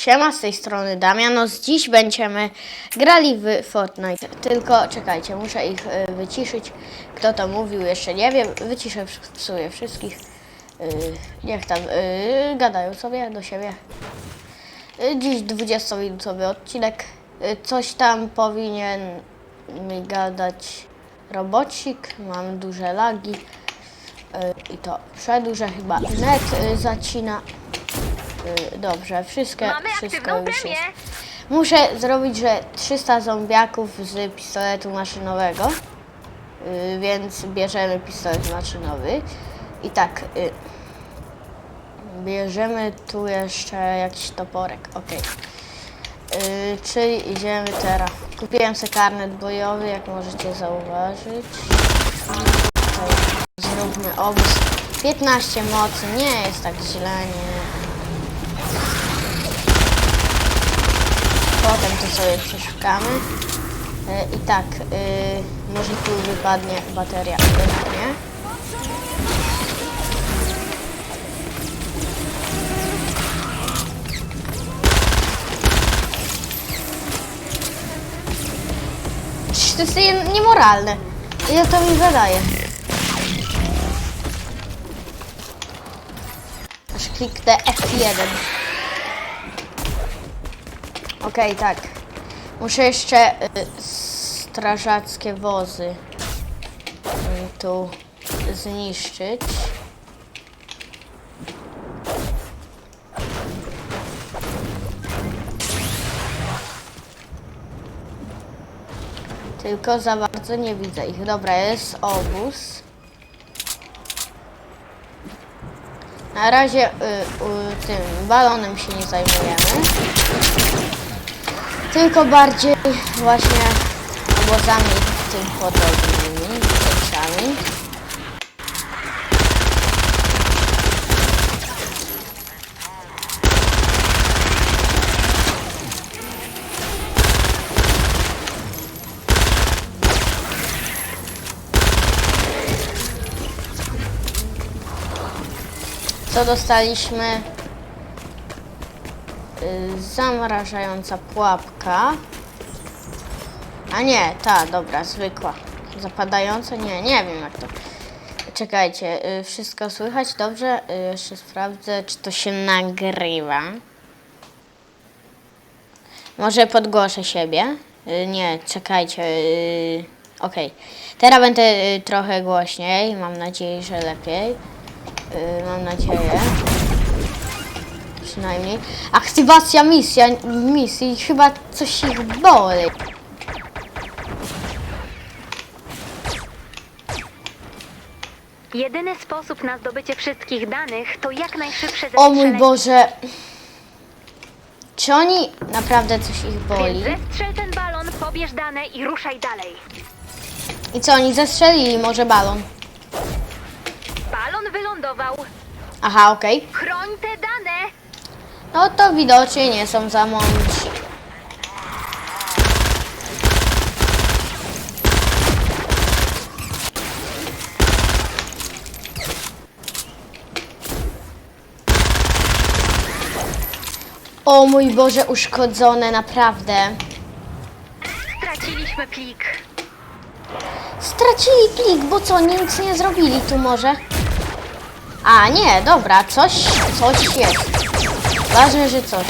Siema, z tej strony Damianos. Dziś będziemy grali w Fortnite. Tylko czekajcie, muszę ich y, wyciszyć. Kto to mówił, jeszcze nie wiem. Wyciszę sumie wszystkich. Y, niech tam y, gadają sobie do siebie. Y, dziś 20-minutowy odcinek. Coś tam powinien mi gadać robocik. Mam duże lagi. I to przedłużę chyba. Net zacina. Y, Dobrze, wszystko, Mamy wszystko aktywną już premię. jest. Muszę zrobić, że 300 zombiaków z pistoletu maszynowego. Y, więc bierzemy pistolet maszynowy. I tak, y, bierzemy tu jeszcze jakiś toporek. Ok. Y, czyli idziemy teraz. Kupiłem sobie karnet bojowy, jak możecie zauważyć. Tutaj zróbmy obóz. 15 mocy, nie jest tak źle, nie. To sobie przeszukamy. Y, I tak, y, może tu wypadnie bateria, jednak nie. Przecież to jest nie- niemoralne. Ile to mi zadaje? Aż kliknę F1. Okej, tak. Muszę jeszcze y, strażackie wozy y, tu zniszczyć. Tylko za bardzo nie widzę ich. Dobra, jest obóz. Na razie y, y, tym balonem się nie zajmujemy. Tylko bardziej właśnie obozami tym podobnymi rzeczami. Co dostaliśmy? Y, zamrażająca pułapka. A nie, ta, dobra, zwykła. Zapadająca? Nie, nie wiem jak to. Czekajcie, y, wszystko słychać dobrze? Y, jeszcze sprawdzę, czy to się nagrywa. Może podgłoszę siebie. Nie, czekajcie. Okej. Teraz będę trochę głośniej. Mam nadzieję, że lepiej. Mam nadzieję. Przynajmniej. Aktywacja misja, misji. Chyba coś ich boli. Jedyny sposób na zdobycie wszystkich danych to jak najszybsze O mój. Boże. Czy oni naprawdę coś ich boli? Więc zestrzel ten balon, pobierz dane i ruszaj dalej. I co, oni zestrzelili może balon? Balon wylądował. Aha, okej. Chroń te dane. No to widocznie nie są za mądrzy. O mój Boże, uszkodzone, naprawdę. Straciliśmy plik. Stracili plik, bo co, nic nie zrobili tu może? A, nie, dobra, coś, coś jest. Ważne, że coś.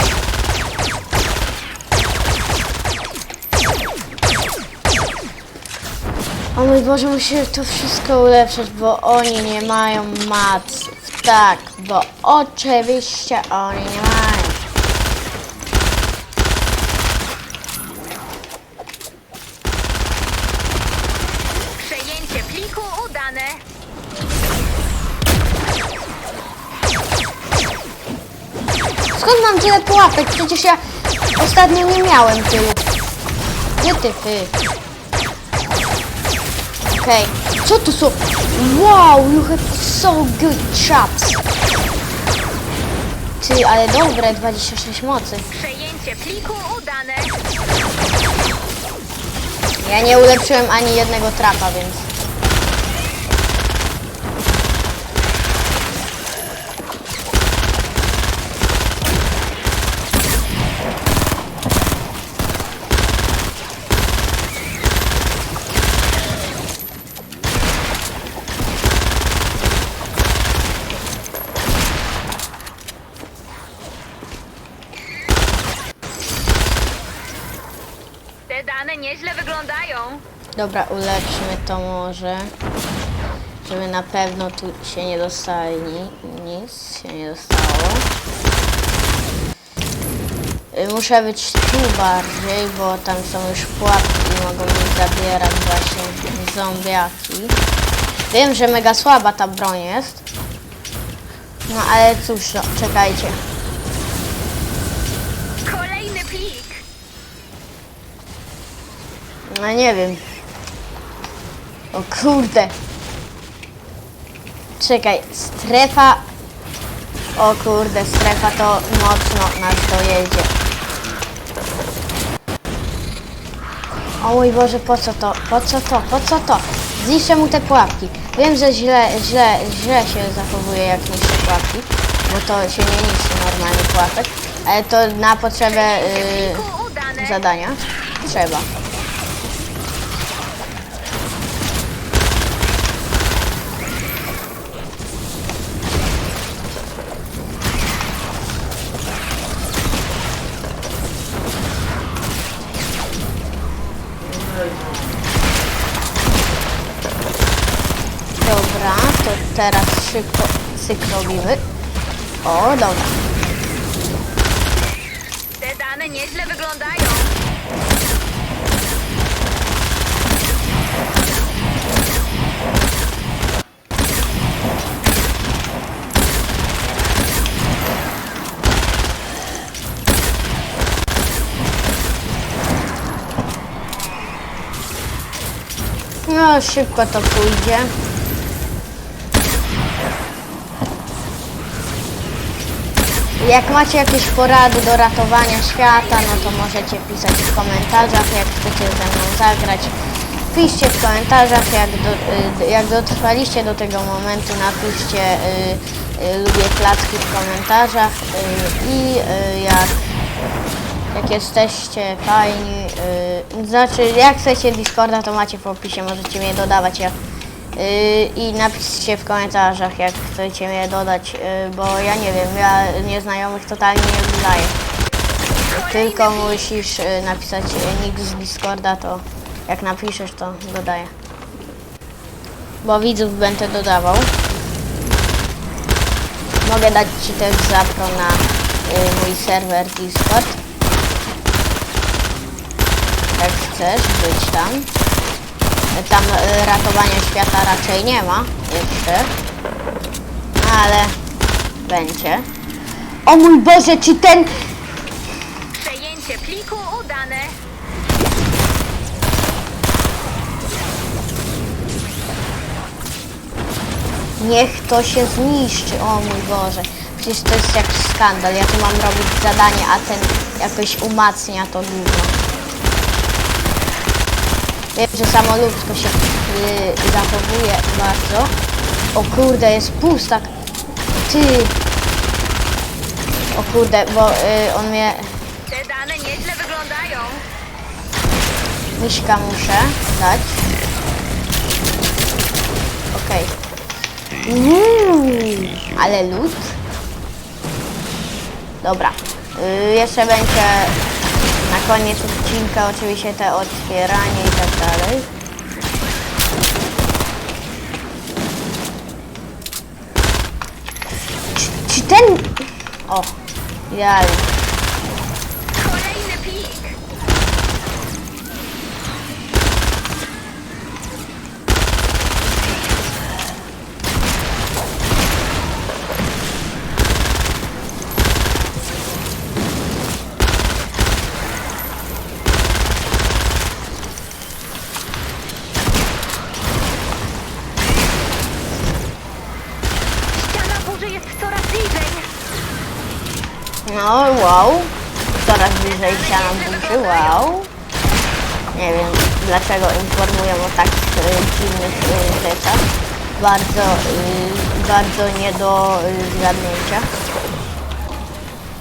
O mój Boże, musimy to wszystko ulepszać, bo oni nie mają maców. Tak, bo oczywiście oni nie mają. Skąd mam tyle pułapek? Przecież ja ostatnio nie miałem tylu. Gdzie ty, ty? Okej. Co tu są? Wow, you have so good traps. Ty, ale dobre, 26 mocy. Przejęcie pliku udane. Ja nie ulepszyłem ani jednego trapa, więc... nieźle wyglądają. Dobra, uleczmy to może. Żeby na pewno tu się nie dostali. ni- Nic się nie dostało. Y, Muszę być tu bardziej, bo tam są już pułapki i mogą mi zabierać właśnie zombiaki. Wiem, że mega słaba ta broń jest. No ale cóż, no, czekajcie. No nie wiem. O kurde. Czekaj, strefa. O kurde, strefa to mocno nas dojedzie. O mój Boże, po co to? Po co to? Po co to? Zniszczę mu te pułapki. Wiem, że źle, źle, źle się zachowuje jak niszczę pułapki, bo to się nie niszczy normalnie pułapek, ale to na potrzebę yy, zadania trzeba. Teraz szybko cyk robimy. O, dobra. Te dane nieźle wyglądają. No, szybko to pójdzie. Jak macie jakieś porady do ratowania świata, no to możecie pisać w komentarzach, jak chcecie ze mną zagrać. Piszcie w komentarzach, jak, do, y, jak dotrwaliście do tego momentu, napiszcie y, y, lubię placki w komentarzach y, i y, jak jak jesteście fajni, yy, znaczy jak chcecie Discorda, to macie w opisie, możecie mnie dodawać ja, i napiszcie w komentarzach, jak chcecie mnie dodać, yy, bo ja nie wiem, ja nieznajomych totalnie nie dodaję. Tylko musisz yy, napisać nick z Discorda, to jak napiszesz, to dodaję. Bo widzów będę dodawał. Mogę dać Ci też zapro na mój serwer Discord. Jak chcesz być tam. Tam y, ratowania świata raczej nie ma jeszcze. Ale będzie. O mój Boże, czy ten... Przejęcie pliku udane. Niech to się zniszczy. O mój Boże. Przecież to jest jakiś skandal. Ja tu mam robić zadanie, a ten jakoś umacnia to gówno. Wiem, że samolutko się y, zachowuje bardzo. O kurde, jest pustak. Ty. O kurde, bo y, on mnie... Te dane nieźle wyglądają. Miśka muszę dać. Okej. Uuu, ale lód. Dobra. Y, jeszcze będzie na koniec odcinka oczywiście te otwieranie i tak dalej. Czy, czy ten... O, idealnie. No, wow. Coraz bliżej ściana burzy, wow. Nie wiem dlaczego informują o takich e, dziwnych rzeczach. Bardzo, e, bardzo nie do e, zgadnięcia.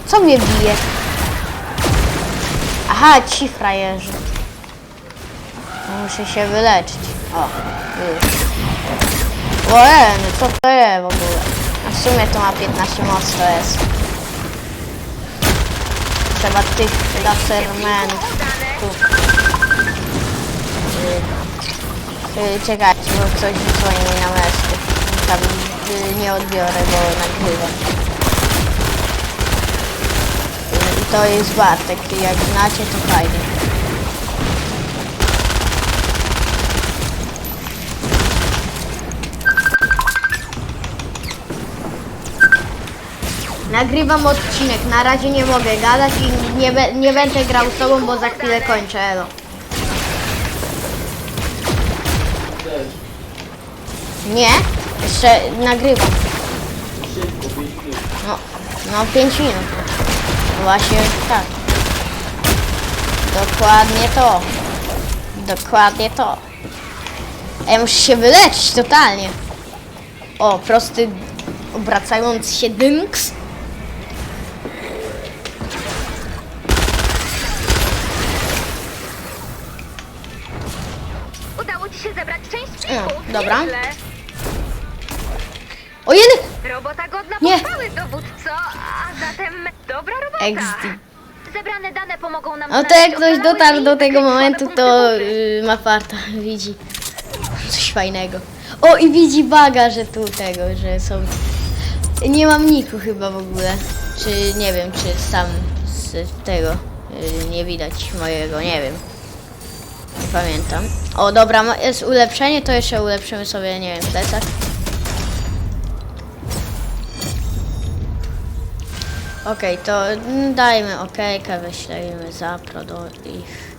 Co mnie bije? Aha, ci frajerzy. Muszę się wyleczyć. O, już. Ojej, co to jest w ogóle? A w sumie to ma 15 moc, to jest. Trzeba tych. Tu. yy, czekajcie, bo ktoś dzwoni na meszty. Tam yy, nie odbiorę, bo nagrywam. Yy, to jest Bartek, jak znacie to fajnie. Nagrywam odcinek, na razie nie mogę gadać i nie, nie będę grał z tobą, bo za chwilę kończę, elo. Nie, jeszcze nagrywam. No, no 5 minut. Właśnie tak. Dokładnie to. Dokładnie to. Ja muszę się wyleczyć totalnie. O, prosty obracając się dynks. Udało ci się zebrać część No, plików. dobra. Nieźle. O jeden! Robota godna Nie. pochwały, dowódco, a zatem dobra robota. XD. Zebrane dane pomogą nam No to znaleźć jak ktoś dotarł do tego momentu, to burzy. yy, ma farta, widzi coś fajnego. O i widzi baga, że tu tego, że są... Nie mam niku chyba w ogóle. Czy nie wiem, czy sam z tego yy, nie widać mojego, nie wiem. Pamiętam. O dobra, jest ulepszenie, to jeszcze ulepszymy sobie, nie wiem, plecak. Okej, to mm, dajmy okejkę, wyślejmy zapro do ich.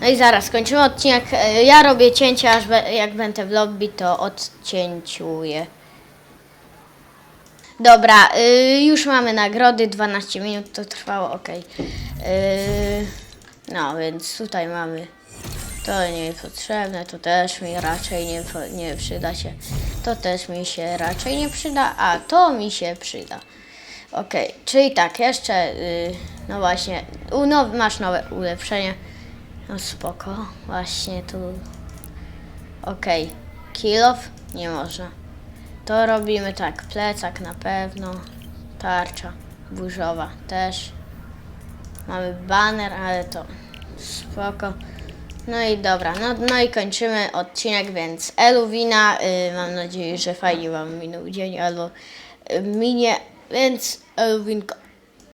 No i zaraz kończymy odcinek. E, Ja robię cięcia, aż be, jak będę w lobby, to odcięciuję. Dobra, y, już mamy nagrody, 12 minut to trwało, okej. Y, no, więc tutaj mamy to niepotrzebne, to też mi raczej nie, nie przyda się. To też mi się raczej nie przyda, a to mi się przyda. Okej, czyli tak, jeszcze, y, no właśnie, u, no, masz nowe ulepszenie. No spoko, właśnie tu. Okej, kill off nie można. To robimy tak, plecak na pewno, tarcza burzowa też. Mamy baner, ale to spoko. No i dobra, no, no i kończymy odcinek, więc Eluwina, y, mam nadzieję, że fajnie Wam minął dzień albo y, minie, więc Eluwinko,